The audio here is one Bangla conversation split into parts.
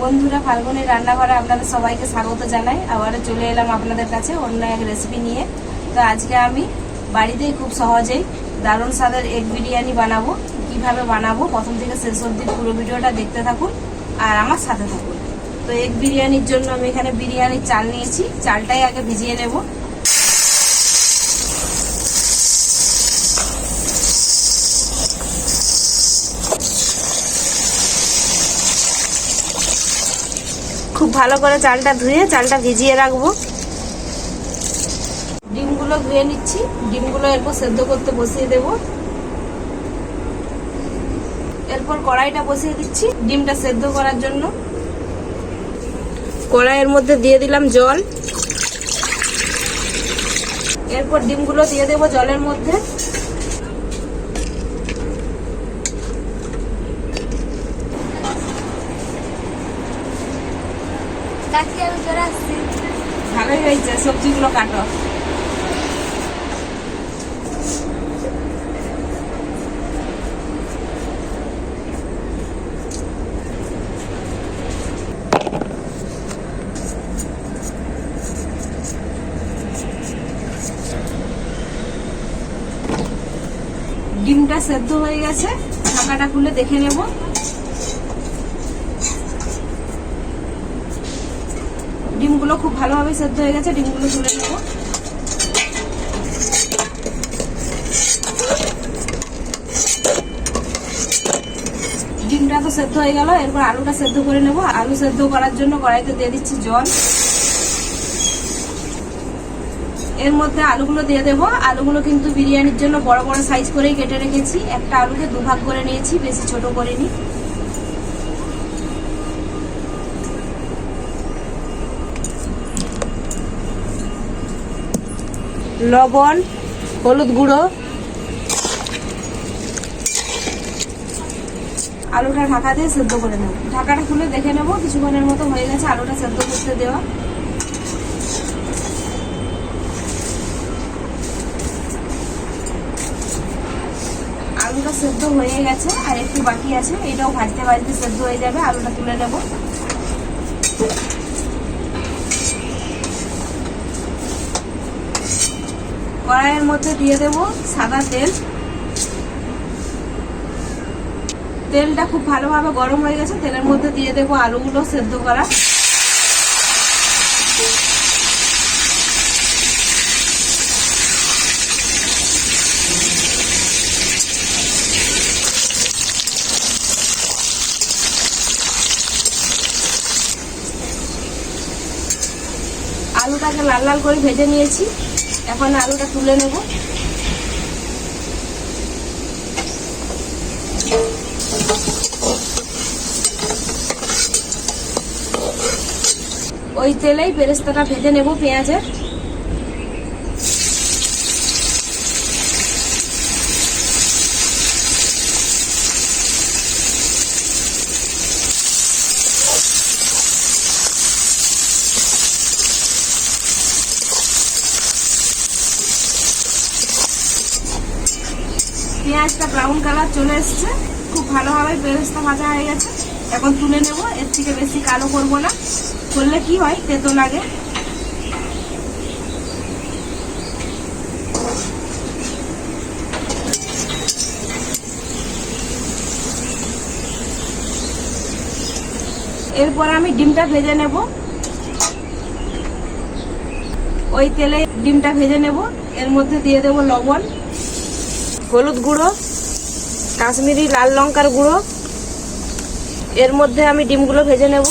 বন্ধুরা, ফাল্গুনের রান্নাঘরে আপনাদের সবাইকে স্বাগত জানাই। আবার চলে এলাম আপনাদের কাছে অন্য এক রেসিপি নিয়ে। তো আজকে আমি বাড়িতেই খুব সহজেই দারুণ স্বাদের এগ বিরিয়ানি বানাবো। কীভাবে বানাবো? প্রথম থেকে শেষ অবধি পুরো ভিডিওটা দেখতে থাকুন আর আমার সাথে থাকুন। তো এগ বিরিয়ানির জন্য আমি এখানে বিরিয়ানির চাল নিয়েছি। চালটাই আগে ভিজিয়ে নেব। খুব ভালো করে চালটা ধুয়ে, চালটা ভিজিয়ে রাখব। ডিমগুলো ধুয়ে নিচ্ছি। ডিমগুলো এরপর সেদ্ধ করতে বসিয়ে দেব। এরপর কড়াইটা বসিয়ে দিচ্ছি ডিমটা সেদ্ধ করার জন্য। কড়াইয়ের মধ্যে দিয়ে দিলাম জল। এরপর ডিমগুলো দিয়ে দেব জলের মধ্যে। ভালোই হয়েছে সবজিগুলো কাটো। ডিমটা সেদ্ধ হয়ে গেছে ঢাকাটা খুলে দেখে নেব। ডিমগুলো খুব ভালোভাবে সেদ্ধ হয়ে গেছে, ডিমগুলো তুলে নেব। ডিমটা তো সেদ্ধ হয়ে গেল, এরপর আলুটা সেদ্ধ করে নেব। আলু সেদ্ধ করার জন্য কড়াইতে দিয়ে দিচ্ছি জল। এর মধ্যে আলুগুলো দিয়ে দেব। আলুগুলো কিন্তু বিরিয়ানির জন্য বড় বড় সাইজ করেই কেটে রেখেছি। একটা আলুকে দুভাগ করে নিয়েছি, বেশি ছোট করিনি। লবণ, হলুদ গুঁড়ো, আলুটা ঢাকা দিয়ে সেদ্ধ করে নেব। ঢাকাটা খুলে দেখে নেব, কিছুক্ষণের মতো হয়ে গেছে আলুটা সেদ্ধ করতে দেওয়া। আলুটা সেদ্ধ হয়ে গেছে, আর একটু বাকি আছে, এটাও ভাজতে ভাজতে সেদ্ধ হয়ে যাবে, আলুটা তুলে নেব। কড়াইয়ের মধ্যে দিয়ে দেব সাদা তেল। তেলটা খুব ভালোভাবে গরম হয়ে গেছে, তেলের মধ্যে দিয়ে দেব আলুগুলো সেদ্ধ করা। আলুটাকে লাল লাল করে ভেজে নিয়েছি। এখন আলুটা তুলে নেব। ওই তেলেই বেরেস্তাটা ভেজে নেব পেঁয়াজের পেঁয়াজটা ব্রাউন কালার চলে এসছে। খুব ভালোভাবে পেঁয়াজটা ভাজা হয়ে গেছে। এখন তুলে নেব। এর থেকে বেশি কালো করব না। করলে কি হয়? তেতো লাগে। এরপর আমি ডিমটা ভেজে নেব। ওই তেলে ডিমটা ভেজে নেব। এর মধ্যে দিয়ে দেব লবণ, হলুদ গুঁড়ো কাশ্মীরি লাল লঙ্কার গুঁড়ো। এর মধ্যে আমি ডিমগুলো ভেজে নেব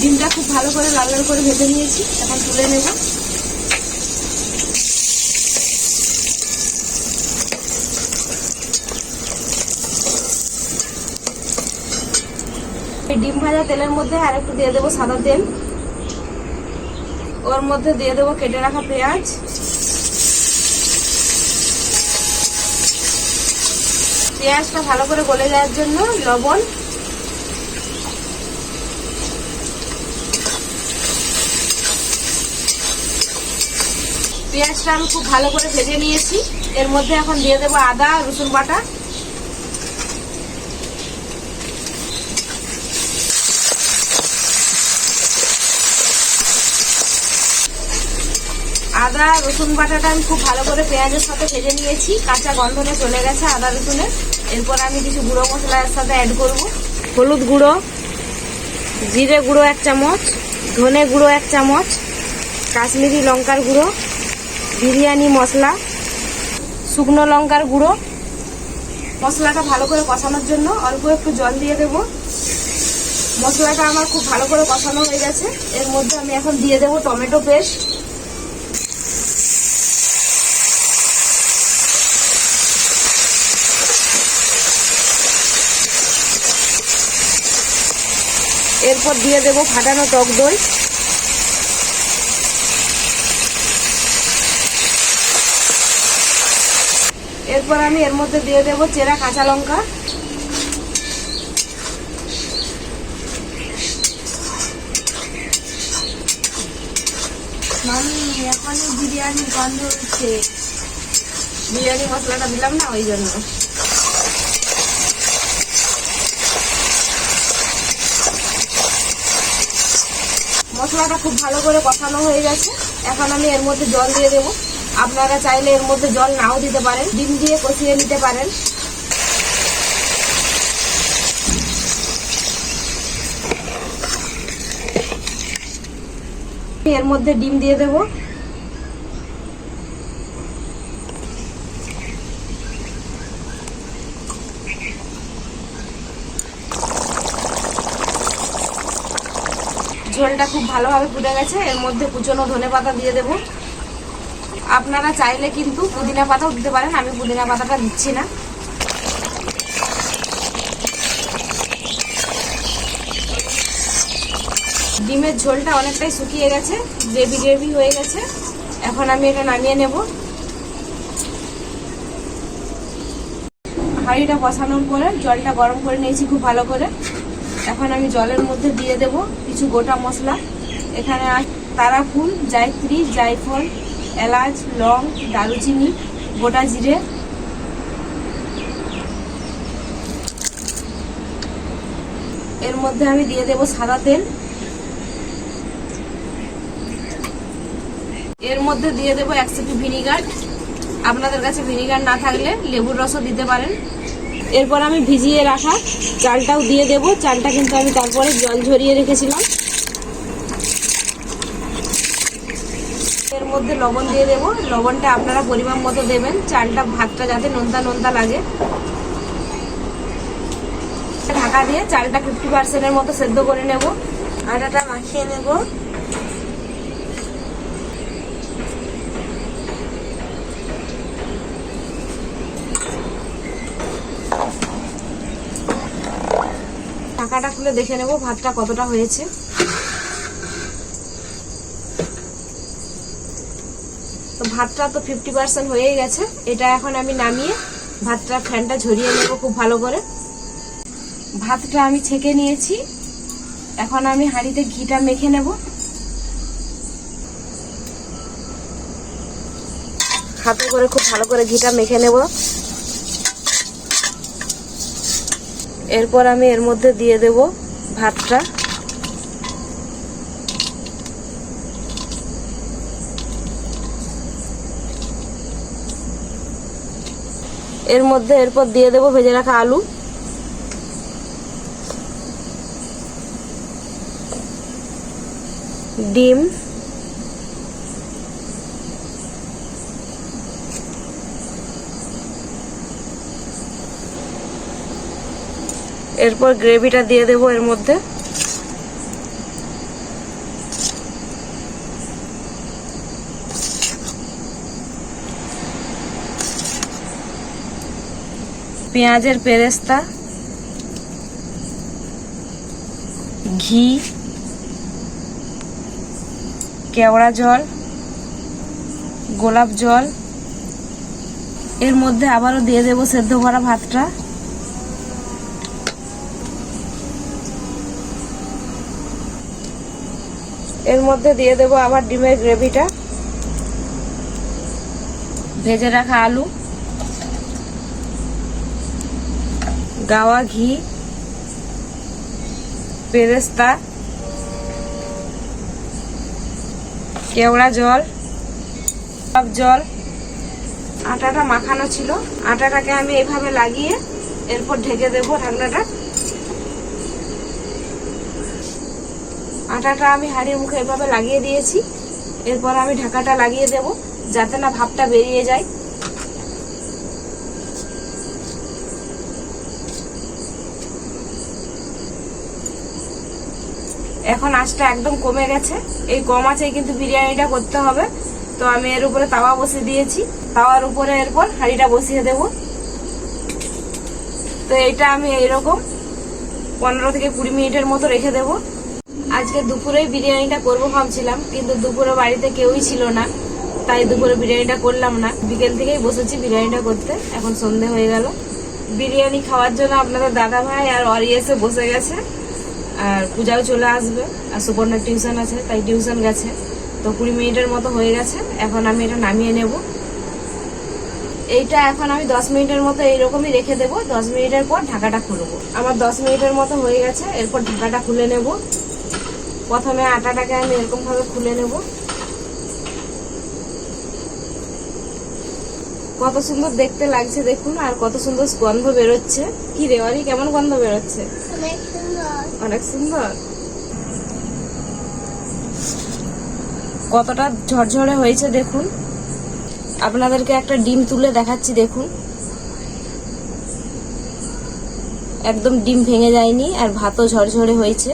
ডিমটা খুব ভালো করে লাল করে ভেজে নিয়েছি, এখন তুলে নেব। ডিম ভাজা তেলের মধ্যে আর একটু দিয়ে দেবো সাদা তেল। ওর মধ্যে দিয়ে দেবো কেটে রাখা পেঁয়াজ। পেঁয়াজটা ভালো করে গলে যাওয়ার জন্য লবণ। পেঁয়াজটা আমি খুব ভালো করে ভেজে নিয়েছি। এর মধ্যে এখন দিয়ে দেবো আদা, রসুন বাটা। আদা, রসুন বাটাটা আমি খুব ভালো করে পেঁয়াজের সাথে ভেজে নিয়েছি। কাঁচা গন্ধনে চলে গেছে আদা, রসুনের। এরপর আমি কিছু গুঁড়ো মশলা এর সাথে অ্যাড করব। হলুদ গুঁড়ো, জিরে গুঁড়ো এক চামচ, ধনে গুঁড়ো এক চামচ, কাশ্মীরি লঙ্কার গুঁড়ো বিরিয়ানি, মশলা, শুকনো লঙ্কার গুঁড়ো। মশলাটা ভালো করে কষানোর জন্য অল্প একটু জল দিয়ে দেব। মশলাটা আমার খুব ভালো করে কষানো হয়ে গেছে। এর মধ্যে আমি এখন দিয়ে দেব টমেটো পেস্ট। এরপর দিয়ে দেব ফাটানো টক দই। এরপর আমি এর মধ্যে দিয়ে দেব চেরা কাঁচা লঙ্কা। মামি, এখনই বিরিয়ানি গন্ধ হচ্ছে। বিরিয়ানি মশলাটা দিলাম না, ওই জন্য। মশলাটা খুব ভালো করে কষানো হয়ে গেছে। এখন আমি এর মধ্যে জল দিয়ে দেব। আপনারা চাইলে এর মধ্যে জল নাও দিতে পারেন, ডিম দিয়ে কষিয়ে নিতে পারেন। এর মধ্যে ডিম দিয়ে দেব। ঝোলটা খুব ভালোভাবে ফুটে গেছে, এর মধ্যে কুচনো ধনে পাতা দিয়ে দেব। আপনারা চাইলে কিন্তু পুদিনা পাতাও দিতে পারেন, আমি পুদিনা পাতাটা দিচ্ছি না। ডিমের ঝোলটা অনেকটাই শুকিয়ে গেছে, গ্রেভি গ্রেভি হয়ে গেছে। এখন আমি এটা নামিয়ে নেব। হাঁড়িটা বসানোর পরে জলটা গরম করে নিয়েছি খুব ভালো করে। এখন আমি জলের মধ্যে দিয়ে দেব কিছু গোটা মশলা। এখানে তারা ফুল জায়ত্রী, জায়ফল এলাচ, লং, দারুচিনি, গোটা জিরে। এর মধ্যে আমি দিয়ে দেব সাদা তেল। এর মধ্যে দিয়ে দেবো এক সিপি ভিনিগার। আপনাদের কাছে ভিনিগার না থাকলে লেবুর রসও দিতে পারেন। এরপর আমি ভিজিয়ে রাখা চালটাও দিয়ে দেব। চালটা কিন্তু আমি তারপরে জল ঝরিয়ে রেখেছিলাম। মধ্যে লবণ দিয়ে দেব। লবণটা আপনারা পরিমাণ মতো দেবেন। চালটা, ভাতটা যাতে নোনতা নোনতা লাগে। ঢাকা দিয়ে চালটা ফিফটি পার্সেন্টের মতো সেদ্ধ করে নেব। আটাটা মাখিয়ে নেব। ঢাকাটা খুলে দেখে নেব ভাতটা কতটা হয়েছে। তো ভাতটা তো ফিফটি পার্সেন্ট হয়েই গেছে। এটা এখন আমি নামিয়ে ভাতটা, ফ্যানটা ঝরিয়ে নেব খুব ভালো করে। ভাতটা আমি ছেঁকে নিয়েছি। এখন আমি হাঁড়িতে ঘিটা মেখে নেব। হাতে করে খুব ভালো করে ঘিটা মেখে নেব। এরপর আমি এর মধ্যে দিয়ে দেব ভাতটা। এর মধ্যে এরপর দিয়ে দেব ভেজে রাখা আলু। ডিম। এরপর গ্রেভিটা দিয়ে দেবো এর মধ্যে। পেঁয়াজের পেরেস্তা, ঘি, কেওড়া জল, গোলাপ জল। এর মধ্যে আবারও দিয়ে দেবো সেদ্ধ করা ভাতটা। এর মধ্যে দিয়ে দেবো আবার ডিমের গ্রেভিটা। ভেজে রাখা আলু। গাওয়া ঘি, পেরেস্তা, কেওড়া জল সব জল, আটাটা মাখানো ছিল। আটাটাকে আমি এইভাবে লাগিয়ে এরপর ঢেকে দেবো ঢাকনাটা। আটাটা আমি হাঁড়ির মুখে এভাবে লাগিয়ে দিয়েছি। এরপর আমি ঢাকাটা লাগিয়ে দেব যাতে না ভাপটা বেরিয়ে যায়। এখন আঁচটা একদম কমে গেছে। এই কম আঁচেই কিন্তু বিরিয়ানিটা করতে হবে। তো আমি এর উপরে তাওয়া বসিয়ে দিয়েছি। তাওয়ার উপরে এরপর হাঁড়িটা বসিয়ে দেব। তো এটা আমি এইরকম পনেরো থেকে কুড়ি মিনিটের মতো রেখে দেব। আজকে দুপুরেই বিরিয়ানিটা করব ভাবছিলাম, কিন্তু দুপুরে বাড়িতে কেউই ছিল না, তাই দুপুরে বিরিয়ানিটা করলাম না। বিকেল থেকেই বসেছি বিরিয়ানিটা করতে, এখন সন্ধে হয়ে গেল। বিরিয়ানি খাওয়ার জন্য আপনাদের দাদা ভাই আর অরি এসে বসে গেছে। আর পূজাও চলে আসবে, আর সুপর্ণার টিউশন আছে, তাই টিউশন গেছে। তো কুড়ি মিনিটের মতো হয়ে গেছে, এখন আমি এটা নামিয়ে নেব। এইটা এখন আমি দশ মিনিটের মতো এইরকমই রেখে দেবো, দশ মিনিটের পর ঢাকাটা খুলবো। আমার দশ মিনিটের মতো হয়ে গেছে, এরপর ঢাকাটা খুলে নেব। প্রথমে আটাটাকে আমি এরকমভাবে খুলে নেব। কত সুন্দর দেখতে লাগছে, দেখুন, আর কত সুন্দর গন্ধ বেরোচ্ছে। কি রেওয়ারি কেমন গন্ধ বেরোচ্ছে? অনেক সুন্দর। কতটা ঝরঝরে হয়েছে দেখুন। আপনাদেরকে একটা ডিম তুলে দেখাচ্ছি, দেখুন। একদম ডিম ভেঙে যায়নি আর ভাতও ঝরঝরে হয়েছে।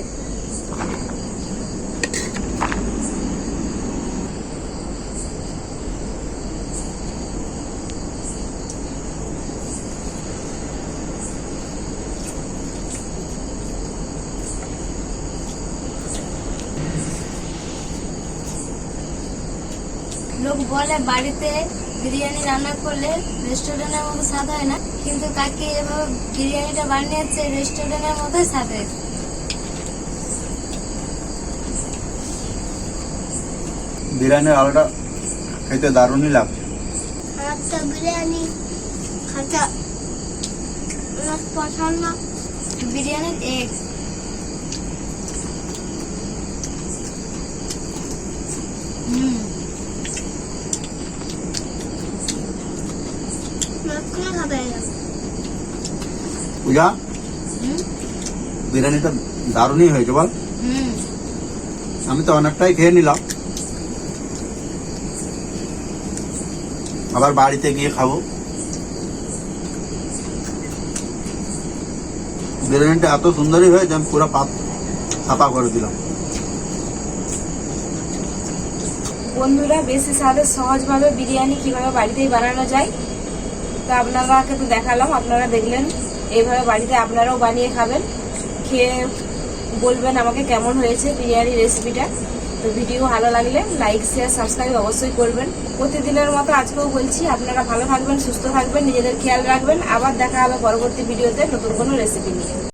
লোক বলে বাড়িতে বিরিয়ানি রান্না করলে রেস্টুরেন্টের মতো স্বাদ হয় না। কিন্তু কাকি এভাবে বিরিয়ানিটা বানিয়েছে রেস্টুরেন্টের মতোই স্বাদ হয়েছে বিরিয়ানির আলুটা খেতে দারুণই লাগছে। তো বিরিয়ানি খাতা পছন্দ। বিরিয়ানির এগ পূজা? বিরিয়ানিটা দারুণই হয়েছে বল। আমি তো অনেকটাই খেয়ে নিলাম। আবার বাড়িতে গিয়ে খাব। বিরিয়ানিটা এত সুন্দরই হয়েছে আমি পুরো পাপ ছাপা করে দিলাম। বন্ধুরা বেশি স্বাদের সহজভাবে বিরিয়ানি কীভাবে বাড়িতেই বানানো যায় তো আপনারাকে তো দেখালাম, আপনারা দেখলেন। এইভাবে বাড়িতে আপনারাও বানিয়ে খাবেন। খেয়ে বলবেন আমাকে কেমন হয়েছে বিরিয়ানি রেসিপিটা তো ভিডিও ভালো লাগলে লাইক শেয়ার সাবস্ক্রাইব অবশ্যই করবেন। প্রতিদিনের মতো আজকেও বলছি, আপনারা ভালো থাকবেন, সুস্থ থাকবেন, নিজেদের খেয়াল রাখবেন। আবার দেখা হবে পরবর্তী ভিডিওতে নতুন কোনো রেসিপি নিয়ে।